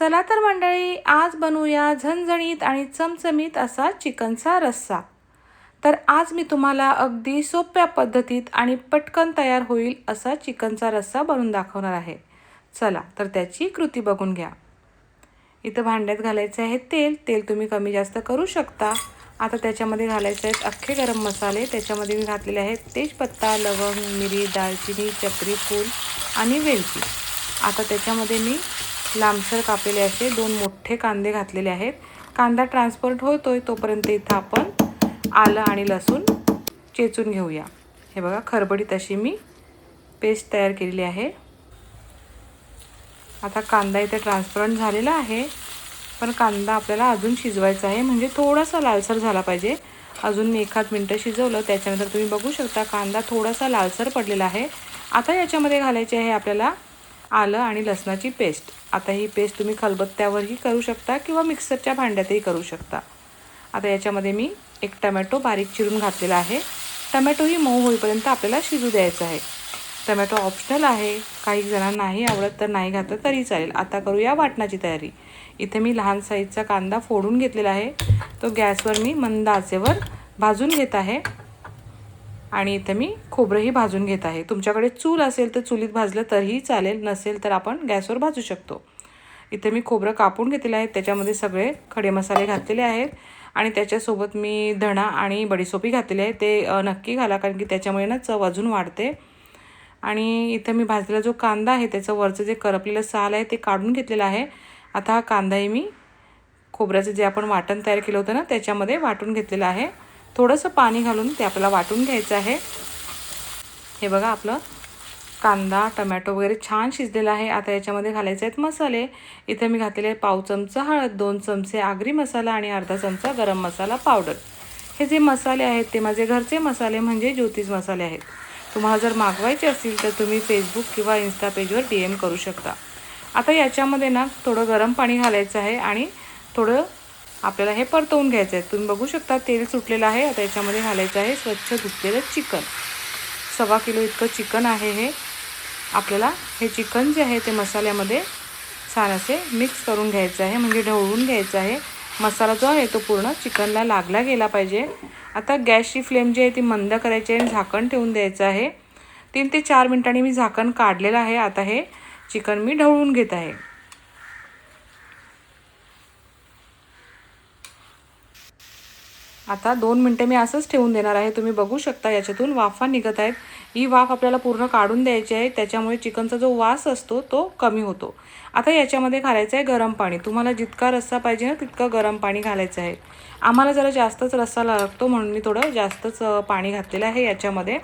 चला तर मंडळी आज बनवूया झणझणीत आणि चमचमीत असा चिकनचा रस्सा. तर आज मी तुम्हाला अगदी सोप्या पद्धतीत आणि पटकन तयार होईल असा चिकनचा रस्सा बनवून दाखवणार आहे. चला तर त्याची कृती बघून घ्या. इथं भांड्यात घालायचे आहे तेल. तेल तुम्ही कमी जास्त करू शकता. आता त्याच्यामध्ये घालायचे आहेत अख्खे गरम मसाले. त्याच्यामध्ये मी घातलेले आहेत तेजपत्ता लवंग मिरी दालचिनी चक्री फूल आणि वेलची. आता त्याच्यामध्ये मी लांबसर कापलेले असे दोन मोठे कांदे घातलेले आहेत. कांदा ट्रान्सफर्ट होतोय तोपर्यंत इथं आपण आलं आणि लसूण चेचून घेऊया. हे बघा खरबडीत अशी मी पेस्ट तयार केलेली आहे. आता कांदा इथे ट्रान्सपरंट झालेला आहे. पण कांदा आपल्याला अजून शिजवायचा आहे म्हणजे थोडासा लालसर झाला पाहिजे. अजून मी एखाद मिनटं शिजवलं त्याच्यानंतर तुम्ही बघू शकता कांदा थोडासा लालसर पडलेला आहे. आता याच्यामध्ये घालायची आहे आपल्याला आलं आणि लसणाची पेस्ट. आता ही पेस्ट तुम्ही खलबत्त्यावरही करू शकता किंवा मिक्सरच्या भांड्यातही करू शकता. आता याच्यामध्ये मी एक टमॅटो बारीक चिरून घातलेला आहे. टमॅटोही मऊ होईपर्यंत आपल्याला शिजू द्यायचं आहे. टमॅटो ऑप्शनल आहे. काही जणांना नाही आवडत तर नाही घातलं तरी चालेल. आता करूया वाटणाची तयारी. इथे मी लहान साईजचा कांदा फोडून घेतलेला आहे. तो गॅसवर मी मंद आचेवर भाजून घेत आहे. आणि इथे मी खोबरंही भाजून घेत आहे. तुमच्याकडे चूल असेल तर चुलीत भाजलं तरीही चालेल नसेल तर आपण गॅसवर भाजू शकतो. इथे मी खोबरं कापून घेतलेलं आहे. त्याच्यामध्ये सगळे खडे मसाले घातलेले आहेत आणि त्याच्यासोबत मी धणा आणि बडीसोपी घातलेली आहे. ते नक्की घाला कारण की त्याच्यामुळे ना चव अजून वाढते. आणि इथं मी भाजलेला जो कांदा आहे त्याचं वरचं जे करपलेलं साल आहे ते काढून घेतलेलं आहे. आता हा कांदाही मी खोबऱ्याचं जे आपण वाटण तयार केलं होतं ना त्याच्यामध्ये वाटून घेतलेलं आहे. थोडंसं पाणी घालून ते आपल्याला वाटून घ्यायचं आहे. हे बघा आपलं कांदा टमॅटो वगैरे छान शिजलेला आहे. आता याच्यामध्ये घालायचे आहेत मसाले. इथे मी घातलेले आहे पाव चमचा हळद दोन चमचे आगरी मसाला आणि अर्धा चमचा गरम मसाला पावडर. हे जे मसाले आहेत ते माझे घरचे मसाले म्हणजे ज्योतिष मसाले आहेत. तुम्हाला जर मागवायचे असतील तर तुम्ही फेसबुक किंवा इन्स्टा पेजवर डी एम करू शकता. आता याच्यामध्ये ना थोडं गरम पाणी घालायचं आहे आणि थोडं आपल्याला हे परतवून घ्यायचं आहे. तुम्ही बघू शकता तेल सुटलेलं आहे. आता याच्यामध्ये घालायचं आहे स्वच्छ धुतलेलं चिकन. सव्वा किलो इतकं चिकन आहे हे. आपल्याला हे चिकन जे आहे ते मसाल्यामध्ये छान असे मिक्स करून घ्यायचं आहे. म्हणजे ढवळून घ्यायचं आहे. मसाला जो आहे तो पूर्ण चिकनला लागला गेला पाहिजे. आता गॅसची फ्लेम जी आहे ती मंद करायची आहे आणि झाकण ठेवून द्यायचं आहे. तीन ते चार मिनटांनी मी झाकण काढलेलं आहे. आता हे चिकन मी ढवळून घेत आहे. आता दोन मिनटं मी असंच ठेवून देणार आहे. तुम्ही बघू शकता याच्यातून वाफा निघत आहेत. ही वाफ आपल्याला पूर्ण काढून द्यायची आहे. त्याच्यामुळे चिकनचा जो वास असतो तो कमी होतो. आता याच्यामध्ये घालायचं आहे गरम पाणी. तुम्हाला जितका रस्सा पाहिजे ना तितकं गरम पाणी घालायचं आहे. आम्हाला जरा जास्तच रस्सा लागतो म्हणून मी थोडं जास्तच पाणी घातलेलं आहे याच्यामध्ये.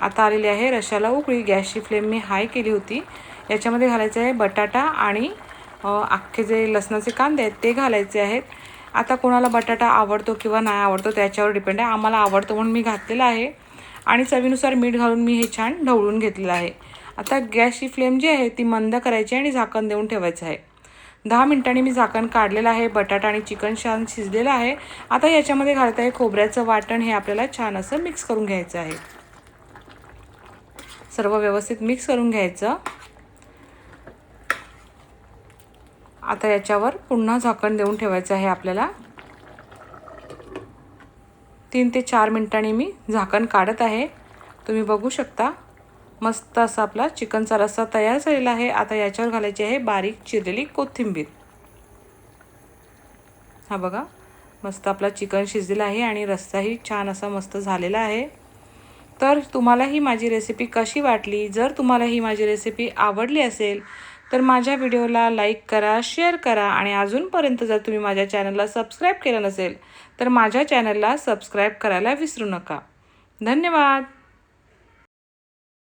आता आलेली आहे रश्याला उकळी. गॅसची फ्लेम मी हाय केली होती. याच्यामध्ये घालायचं आहे बटाटा आणि अख्खे जे लसणाचे कांदे आहेत ते घालायचे आहेत. आता कोणाला बटाटा आवडतो किंवा नाही आवडतो त्याच्यावर डिपेंड आहे. आम्हाला आवडतो म्हणून मी घातलेला आहे. आणि चवीनुसार मीठ घालून मी हे छान ढवळून घेतलेलं आहे. आता गॅसची फ्लेम जी आहे ती मंद करायची आणि झाकण देऊन ठेवायचं आहे. दहा मिनिटांनी मी झाकण काढलेलं आहे बटाटा आणि चिकन छान शिजलेलं आहे. आता याच्यामध्ये घालत आहे खोबऱ्याचं वाटण हे आपल्याला छान असं मिक्स करून घ्यायचं आहे. सर्व व्यवस्थित मिक्स करून घ्यायचं. आता याच्यावर पुन्हा झाकण देऊन ठेवायचं आहे आपल्याला. तीन ते चार मिनटांनी मी झाकण काढत आहे. तुम्ही बघू शकता मस्त असा आपला चिकनचा रस्सा तयार झालेला आहे. आता याच्यावर घालायची आहे बारीक चिरलेली कोथिंबीर. हा बघा मस्त आपला चिकन शिजलेला आहे आणि रस्साही छान असा मस्त झालेला आहे. तर तुम्हाला ही माझी रेसिपी कशी वाटली? जर तुम्हाला ही माझी रेसिपी आवडली असेल तर माझ्या व्हिडिओला लाईक करा शेअर करा आणि अजूनपर्यंत जर तुम्ही माझ्या चॅनलला सबस्क्राईब केलं नसेल तर माझ्या चॅनलला सबस्क्राईब करायला विसरू नका. धन्यवाद!